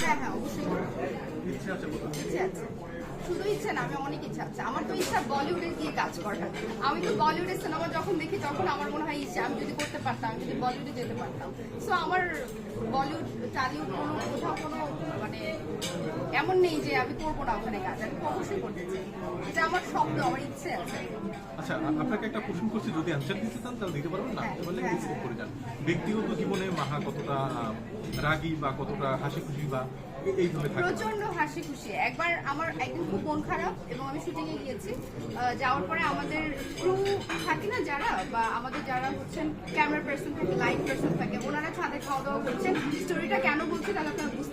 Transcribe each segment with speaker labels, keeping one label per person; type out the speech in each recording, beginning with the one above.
Speaker 1: হ্যাঁ হ্যাঁ অবশ্যই করব।
Speaker 2: ইচ্ছে আছে কোথাও
Speaker 1: ইচ্ছে আছে শুধু ইচ্ছে না আমি অনেক ইচ্ছা আছে। আমার তো ইচ্ছা বলিউডে গিয়ে কাজ করার। আমি তো বলিউডের সিনেমা যখন দেখি তখন আমার মনে হয় ইচ্ছা আমি যদি করতে পারতাম আমি যদি বলিউডে যেতে পারতাম। সো আমার বলিউড টালিউড কোনো কোথাও কোনো মানে এমন নেই যে আমি করব না ওখানে কাজ আমি অবশ্যই করতে চাই। এটা আমার স্বপ্ন আমার ইচ্ছে আছে।
Speaker 2: আচ্ছা আপনাকে একটা কোশ্চেন করছি যদি অ্যান্সার দিতে চান তাহলে দিতে পারবেন না?
Speaker 1: হ্যাঁ, হ্যাঁ,
Speaker 2: করে যান। ব্যক্তিগত জীবনে মাহা কতটা রাগী বা কতটা হাসি খুশি বা এইভাবে
Speaker 1: প্রচণ্ড হাসি খুশি একবার আমার একদিন খুব মন খারাপ এবং আমি শুটিংয়ে গিয়েছি। যাওয়ার পরে আমাদের ক্রু থাকে না যারা, বা আমাদের যারা হচ্ছেন ক্যামেরা পার্সন থাকে লাইট পার্সন থাকে, ওনারা ছাদে খাওয়া দাওয়া করছেন। স্টোরিটা কেন বলছে তাহলে আপনারা বুঝতে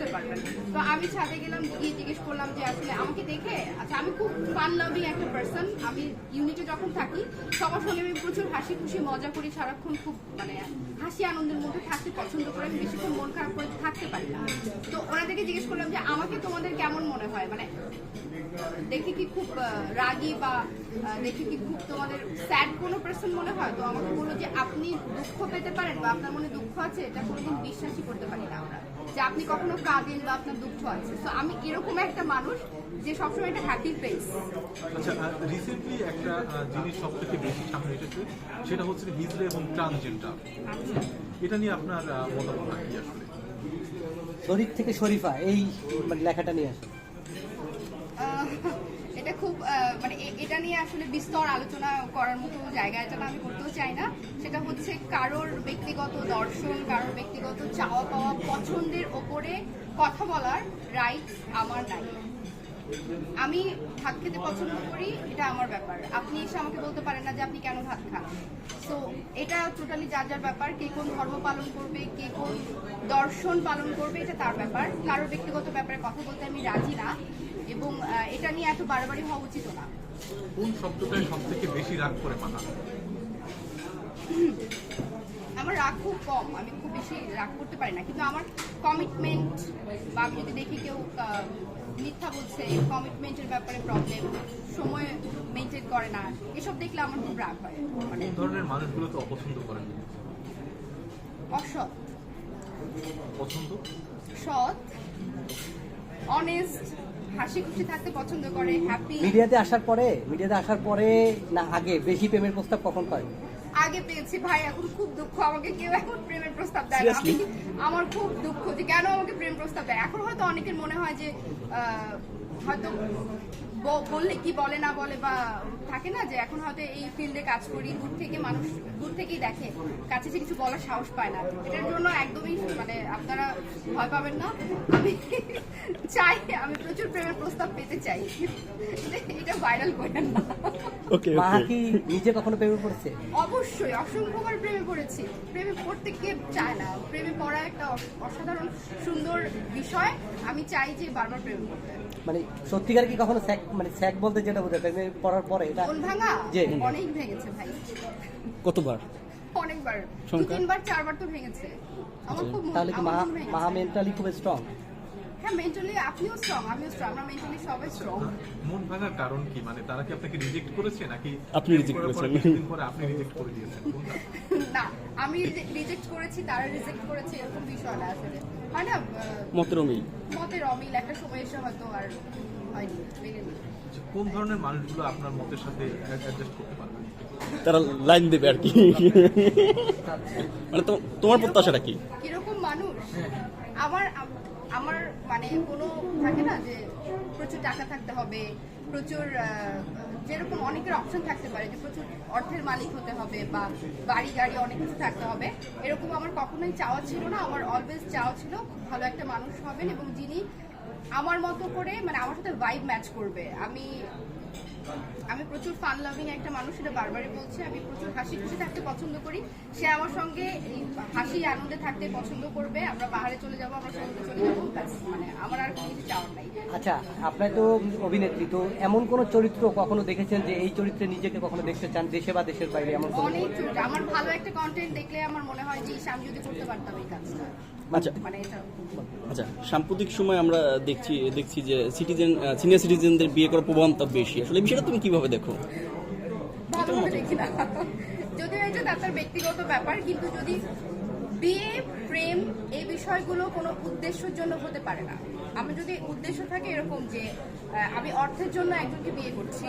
Speaker 1: তো আমি ছাদে গেলাম, গিয়ে জিজ্ঞেস করলাম যে আসলে আমাকে দেখে আচ্ছা আমি খুব ফান লাভিং একটা পার্সন আমি ইউনিটে যখন থাকি, সবার সঙ্গে আমি প্রচুর হাসি খুশি, মজা করি, সারাক্ষণ খুব মানে হাসি আনন্দের মধ্যে থাকতে পছন্দ করে, আমি বেশিক্ষণ মন খারাপ করে থাকতে পারি না। তো ওনাদেরকে জিজ্ঞেস করলাম যে আমাকে তোমাদের কেমন মনে হয়? মানে দেখে কি খুব রাগী বা দেখে কি খুব তোমাদের স্যাড কোনো পার্সন মনে হয়? তো আমাকে বলল যে আপনি দুঃখ পেতে পারেন বা আপনার মনে দুঃখ আছে, এটা কোনোদিন বিশ্বাসই করতে পারি না আমরা। যে আপনি কখনো কাঁদেন বা আপনার দুঃখ আছে। তো আমি এরকম একটা মানুষ যে সবসময় একটা হ্যাপি ফেস
Speaker 2: আচ্ছা রিসেন্টলি একটা জিনিস সব থেকে বেশি সামনে এসেছে সেটা হচ্ছে হিজড়ে এবং ট্রান্সজেন্ডার এটা নিয়ে আপনার মতামত কি আসলে?
Speaker 3: শরীফ থেকে শরীফা এই মানে লেখাটা নিয়ে
Speaker 1: আসলে খুব মানে এটা নিয়ে আসলে বিস্তর আলোচনা করার মতো জায়গা এটা আমি করতেও চাই না। সেটা হচ্ছে কারোর ব্যক্তিগত দর্শন, কারোর ব্যক্তিগত চাওয়া পাওয়া পছন্দের ওপরে কথা বলার রাইটস আমার নাই। আমি ভাত খেতে পছন্দ করি এটা আমার ব্যাপার। আপনি এসে আমাকে বলতে পারেন না যে আপনি কেন ভাত খান। সো এটা টোটালি যার যার ব্যাপার কে কোন ধর্ম পালন করবে কে কোন দর্শন পালন করবে এটা তার ব্যাপার। কারোর ব্যক্তিগত ব্যাপারে কথা বলতে আমি রাজি না এবং এটা নিয়ে এত বাড়াবাড়ি হওয়া উচিত না।
Speaker 2: কোন শব্দটায় সব থেকে বেশি রাগ করে মাহা
Speaker 1: আমার রাগ খুব কম আমি খুব বেশি রাগ করতে পারি না। কিন্তু আমার কমিটমেন্ট বা আমি যদি দেখি কেউ মিথ্যা বলছে কমিটমেন্টের ব্যাপারে প্রবলেম সময় মেনটেন করে না এসব দেখলে আমার খুব রাগ হয়। মানে
Speaker 2: ধরনের মানুষগুলো তো অপছন্দ করেন
Speaker 1: অসৎ।
Speaker 2: পছন্দ
Speaker 1: সৎ অনেস্ট হাসি খুশি থাকতে পছন্দ করে হ্যাপি
Speaker 3: মিডিয়াতে আসার পরে মিডিয়াতে আসার পরে না আগে বেশি প্রেমের প্রস্তাব কখন পায়
Speaker 1: আগে পেয়েছি। ভাই এখন খুব দুঃখ। আমাকে কেউ এখন প্রেমের প্রস্তাব দেয় না। আমি আমার খুব দুঃখ যে কেন আমাকে প্রেম প্রস্তাব দেয়। এখন হয়তো অনেকের মনে হয় যে আহ, হয়তো বললে কি বলে না বলে বা থাকে না যে এখন হয়তো এই ফিল্ডে কাজ করি দূর থেকে মানুষ দূর থেকেই দেখে। কাছে যে কিছু বলার সাহস পায় না। এটার জন্য একদমই মানে আপনারা ভয় পাবেন না। আমি চাই আমি প্রচুর প্রেমের প্রস্তাব পেতে চাই। এটা ভাইরাল করেন না।
Speaker 3: কি নিজে কখনো প্রেমে পড়ছে?
Speaker 1: অবশ্যই অসংখ্যবার প্রেমে পড়েছি। প্রেমে পড়তে কে চায় না? প্রেমে পড়া একটা অস- অসাধারণ সুন্দর বিষয়। আমি চাই যে বারবার প্রেমে পড়তে।
Speaker 3: মানে সত্যিকার কি কখনো স্যাক মানে স্যাক বলতে যেটা বোঝায়? প্রেমে পড়ার পরে এটা
Speaker 1: মন ভাঙা?
Speaker 3: যে।
Speaker 1: অনেক ভেঙেছে ভাই।
Speaker 4: কতবার?
Speaker 1: অনেকবার। তিনবার চারবার তো ভেঙেছে। আমার খুব মন-
Speaker 3: তাহলে কি
Speaker 1: ভেঙেছে।
Speaker 3: মাহা মেন্টালি খুব স্ট্রং
Speaker 1: হ্যাঁ মেন্টালি আপনিও স্ট্রং আমিও স্ট্রং আমরা মেন্টালি সবাই স্ট্রং
Speaker 2: মন ভাঙার কারণ কি? মানে তারা কি আপনাকে রিজেক্ট করেছে নাকি
Speaker 4: আপনি
Speaker 2: পরে
Speaker 4: করেছেন।
Speaker 2: পরে আপনি রিজেক্ট করে দিয়েছেন?
Speaker 1: না আমি রিজেক্ট করেছি তারা রিজেক্ট করেছে এরকম বিষয় না আসলে। হয় না আহ,
Speaker 4: মতের অমিল
Speaker 1: একটা সময় এসে হয়তো আর হয়নি
Speaker 2: কোন ধরনের মানুষগুলো আপনার মতের সাথে অ্যাডজাস্ট করতে পারবে?
Speaker 4: তারা লাইন দেবে আর কি। মানে তোমার প্রত্যাশাটা কি?
Speaker 1: কীরকম মানুষ? আমার আমার মানে কোনো থাকে না যে প্রচুর টাকা থাকতে হবে প্রচুর যেরকম অনেকের অপশন থাকতে পারে যে প্রচুর অর্থের মালিক হতে হবে বা বাড়ি গাড়ি অনেক কিছু থাকতে হবে এরকম আমার কখনোই চাওয়া ছিল না। আমার অলওয়েজ চাওয়া ছিল ভালো একটা মানুষ হবেন এবং যিনি আমার মতো করে মানে আমার সাথে ভাইব ম্যাচ করবে। আমি আমি প্রচুর ফান লাভিং একটা মানুষ এটা বারবারই বলছি। আমি প্রচুর হাসি খুশি থাকতে পছন্দ করি। সে আমার সঙ্গে হাসি আনন্দে থাকতে পছন্দ করবে। আমরা পাহাড়ে চলে যাব আমরা সমুদ্রে চলে যাব ব্যাস। মানে আমার আর কোনো কিছু চাওয়ার নাই।
Speaker 3: আচ্ছা আপনার তো অভিনেত্রী তো এমন কোন চরিত্র কখনো দেখেছেন যে এই চরিত্রে নিজেকে কখনো দেখতে চান দেশে বা দেশের বাইরে এমন কোনো?
Speaker 1: অনেক চরিত্র। আমার ভালো একটা কন্টেন্ট দেখলে আমার মনে হয় যে আমি যদি করতে পারতাম এই কাজটা।
Speaker 4: আচ্ছা। আচ্ছা সাম্প্রতিক সময় আমরা দেখছি দেখছি যে সিটিজেন সিনিয়র সিটিজেনদের বিয়ে করার প্রবণতা বেশি। আসলে বিষয়টা তুমি কীভাবে দেখো?
Speaker 1: যদিও এটা তার ব্যক্তিগত ব্যাপার, কিন্তু যদি বিয়ে, প্রেম এই বিষয়গুলো কোনো উদ্দেশ্যের জন্য হতে পারে না। আমি যদি উদ্দেশ্য থাকে এরকম যে আমি অর্থের জন্য একজনকে বিয়ে করছি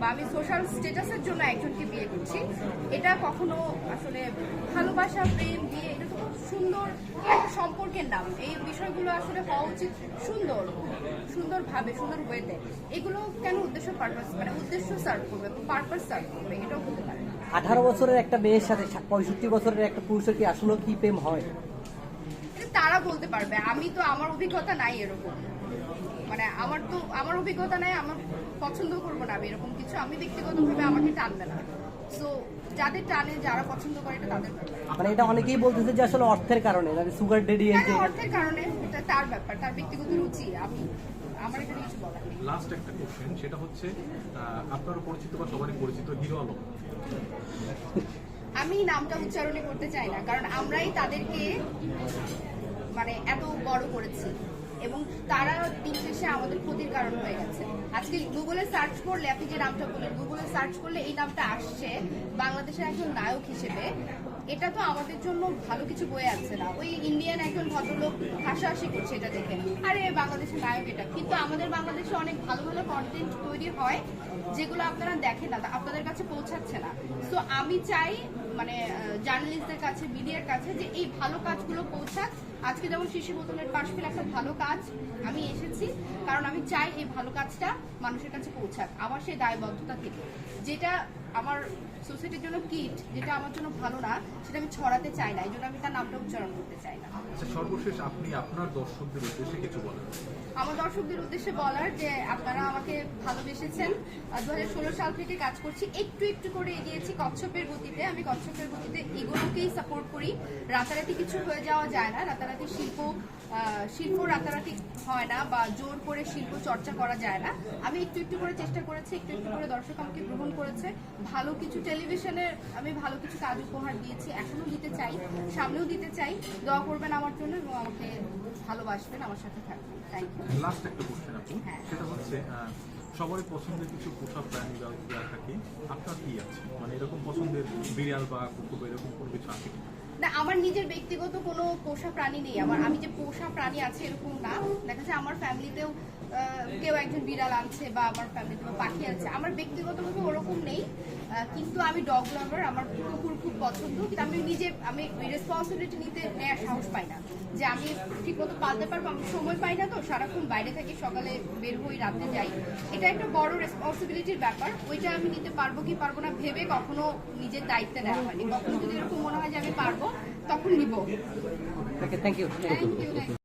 Speaker 1: বা আমি সোশ্যাল স্ট্যাটাসের জন্য একজনকে বিয়ে করছি, এটা কখনো আসলে ভালোবাসা, প্রেম বিয়ে সুন্দর সম্পর্কের নাম। এই বিষয়গুলো আসলে হওয়া উচিত সুন্দর সুন্দরভাবে সুন্দর ওয়েতে। এগুলো কেন উদ্দেশ্য পারপাস মানে উদ্দেশ্য সার্ভ করবে পারপাস সার্ভ করবে এটাও হতে পারে।
Speaker 3: আঠারো বছরের একটা মেয়ের সাথে পঁয়ষট্টি বছরের একটা পুরুষের কি আসলে কি প্রেম হয়?
Speaker 1: তারা বলতে পারবে। আমি তো আমার অভিজ্ঞতা নাই এরকম। মানে আমার তো আমার অভিজ্ঞতা নাই আমার পছন্দ করব না আমি এরকম কিছু। আমি ব্যক্তিগতভাবে আমাকে টানবে না। সো যাদের টানে যারা পছন্দ করে এটা তাদের ব্যাপার।
Speaker 3: মানে এটা অনেকেই বলতেছে যে আসলে অর্থের কারণে মানে সুগার ডেডি এই যে
Speaker 1: অর্থের কারণে? এটা তার ব্যাপার তার ব্যক্তিগত রুচি। আমি আমার এখানে কিছু বলার নেই।
Speaker 2: লাস্ট একটা কোশ্চেন সেটা হচ্ছে আহ, আপনারও পরিচিত বা সবারই পরিচিত হিরো আলম।
Speaker 1: আমি নামটা উচ্চারণই করতে চাই না কারণ আমরাই তাদেরকে মানে এত বড় করেছি। এবং তারা দিন শেষে আমাদের ক্ষতির কারণ হয়ে গেছে। আজকে গুগলে সার্চ করলে, আপনি যে নামটা বললেন গুগলে সার্চ করলে এই নামটা আসছে বাংলাদেশের একজন নায়ক হিসেবে। এটা তো আমাদের জন্য ভালো কিছু বয়ে আনছে না। ওই ইন্ডিয়ান একজন ভদ্রলোক হাসাহাসি করছে এটা দেখে। আরে, বাংলাদেশের নায়ক এটা। কিন্তু আমাদের বাংলাদেশে অনেক ভালো ভালো কন্টেন্ট তৈরি হয়, যেগুলো আপনারা দেখেন না আপনাদের কাছে পৌঁছাচ্ছে না। তো আমি চাই মানে জার্নালিস্টদের কাছে মিডিয়ার কাছে যে এই ভালো কাজগুলো পৌঁছাক। আজকে যেমন শিশু বোতলের পাশ ফেলে একটা ভালো কাজ, আমি এসেছি, কারণ আমি চাই এই ভালো কাজটা মানুষের কাছে পৌঁছাক আমার সেই দায়বদ্ধতা থেকে। যেটা আমার সোসাইটির জন্য কিট যেটা আমার জন্য ভালো না সেটা আমি ছড়াতে চাই না। এই জন্য আমি তার নামটা উচ্চারণ করতে চাই না।
Speaker 2: আচ্ছা সর্বশেষ আপনি আপনার দর্শকদের উদ্দেশ্যে কিছু বলেন।
Speaker 1: আমার দর্শকদের উদ্দেশ্যে বলার যে আপনারা আমাকে ভালোবেসেছেন দু হাজার ষোলো সাল থেকে কাজ করছি একটু একটু করে এগিয়েছি কচ্ছপের গতিতে। আমি কচ্ছপের গতিতে এগুলোকেই সাপোর্ট করি। রাতারাতি কিছু হয়ে যাওয়া যায় না। রাতারাতি শিল্প শিল্প রাতারাতি হয় না বা জোর করে শিল্প চর্চা করা যায় না। আমি একটু একটু করে চেষ্টা করেছি একটু একটু করে দর্শক আমাকে গ্রহণ করেছে। ভালো কিছু টেলিভিশনে আমি ভালো কিছু কাজ উপহার দিয়েছি এখনও দিতে চাই সামনেও দিতে চাই। দোয়া করবেন আমার জন্য এবং আমাকে ভালোবাসবেন আমার সাথে থাকবেন। থ্যাংক ইউ
Speaker 2: লাস্ট একটা কোশ্চেন আপু
Speaker 1: হ্যাঁ।
Speaker 2: সেটা হচ্ছে সবারই পছন্দের কিছু পোষা প্রাণী দেওয়া থাকে আপনার কি আছে? মানে এরকম পছন্দের বিড়াল বা কুকুর এরকম কোনো কিছু আছে?
Speaker 1: না, আমার নিজের ব্যক্তিগত কোনো পোষা প্রাণী নেই। আমার আমি যে পোষা প্রাণী আছে এরকম না। দেখা যায় আমার ফ্যামিলিতেও কেউ একজন বিড়াল আনছে বা আমার ফ্যামিলিতে বা পাখি আছে আমার ব্যক্তিগতভাবে ওরকম নেই। কিন্তু আমি ডগ লাভার আমার কুকুর খুব পছন্দ কিন্তু আমি নিজে আমি রেসপন্সিবিলিটি নিতে নেওয়ার সাহস পাই না। যে আমি ঠিক মতো পালতে পারব আমি সময় পাই না তো সারাক্ষণ বাইরে থাকি সকালে বের হই রাতে যাই। এটা একটা বড় রেসপন্সিবিলিটির ব্যাপার ওইটা আমি নিতে পারব কি পারব না ভেবে কখনো নিজের দায়িত্বে নেওয়া হয়নি। কখনো যদি এরকম মনে হয় যে আমি পারব তখন নিবো।
Speaker 3: Thank you
Speaker 1: thank you